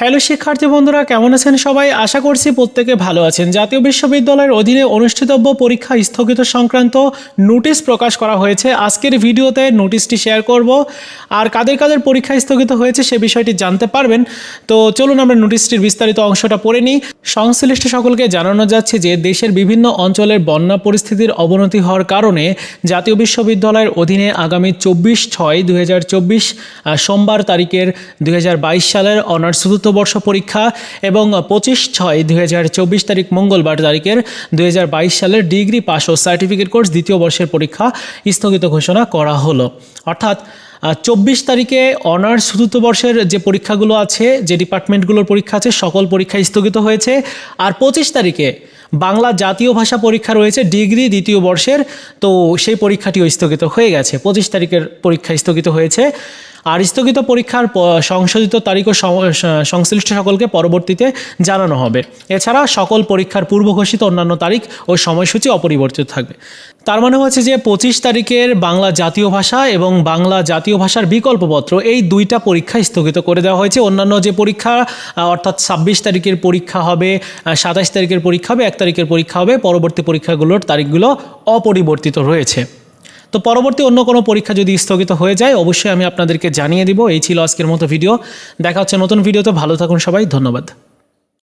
Hello শিক্ষার্থী বন্ধুরা, কেমন আছেন সবাই? আশা করছি প্রত্যেকে ভালো আছেন। জাতীয় বিশ্ববিদ্যালয়ের অধীনে অনুষ্ঠিতব্য পরীক্ষা স্থগিত সংক্রান্ত নোটিশ প্রকাশ করা হয়েছে। আজকের ভিডিওতে নোটিশটি শেয়ার করব। আর কাদের কাদের পরীক্ষা স্থগিত হয়েছে সে বিষয়টি জানতে পারবেন। তো চলুন আমরা নোটিশটির বিস্তারিত অংশটা পড়ে নিই। সংশ্লিষ্ট সকলকে জানানো যাচ্ছে যে দেশের বিভিন্ন অঞ্চলের বন্যা পরিস্থিতির অবনতি হওয়ার কারণে জাতীয় বিশ্ববিদ্যালয়ের অধীনে আগামী চব্বিশ ছয় দুই সোমবার তারিখের দুই হাজার বাইশ সালের অনার্স, চতুর্থ বর্ষ পরীক্ষা এবং পঁচিশ ছয় দুই তারিখ মঙ্গলবার তারিখের দুই হাজার বাইশ সালের ডিগ্রি পাস ও সার্টিফিকেট কোর্স দ্বিতীয় বর্ষের পরীক্ষা স্থগিত ঘোষণা করা হলো। অর্থাৎ চব্বিশ তারিখে অনার্স চতুর্থ বর্ষের যে পরীক্ষাগুলো আছে, যে ডিপার্টমেন্টগুলোর পরীক্ষা আছে, সকল পরীক্ষা স্থগিত হয়েছে। আর পঁচিশ তারিখে বাংলা জাতীয় ভাষা পরীক্ষা রয়েছে, ডিগ্রি দ্বিতীয় বর্ষের। তো সেই পরীক্ষাটিও স্থগিত হয়ে গেছে। পঁচিশ তারিখের পরীক্ষা স্থগিত হয়েছে। আর স্থগিত পরীক্ষার সংশোধিত তারিখ ও সংশ্লিষ্ট সকলকে পরবর্তীতে জানানো হবে। এছাড়া সকল পরীক্ষার পূর্ব ঘোষিত অন্যান্য তারিখ ও সময়সূচি অপরিবর্তিত থাকবে। তার মানে হচ্ছে যে পঁচিশ তারিখের বাংলা জাতীয় ভাষা এবং বাংলা জাতীয় ভাষার বিকল্পপত্র এই দুইটা পরীক্ষা স্থগিত করে দেওয়া হয়েছে। অন্যান্য যে পরীক্ষা অর্থাৎ ছাব্বিশ তারিখের পরীক্ষা হবে সাতাশ তারিখের পরীক্ষা হবে, এক তারিখের পরীক্ষা হবে, পরবর্তী পরীক্ষাগুলোর তারিখগুলো অপরিবর্তিত রয়েছে। তো পরবর্তী অন্য কোনো পরীক্ষা যদি স্থগিত হয়ে যায়, অবশ্যই আমি আপনাদেরকে জানিয়ে দিব। এই ছিল আজকের মতো ভিডিও। দেখা হচ্ছে নতুন ভিডিওতে। ভালো থাকুন সবাই। ধন্যবাদ।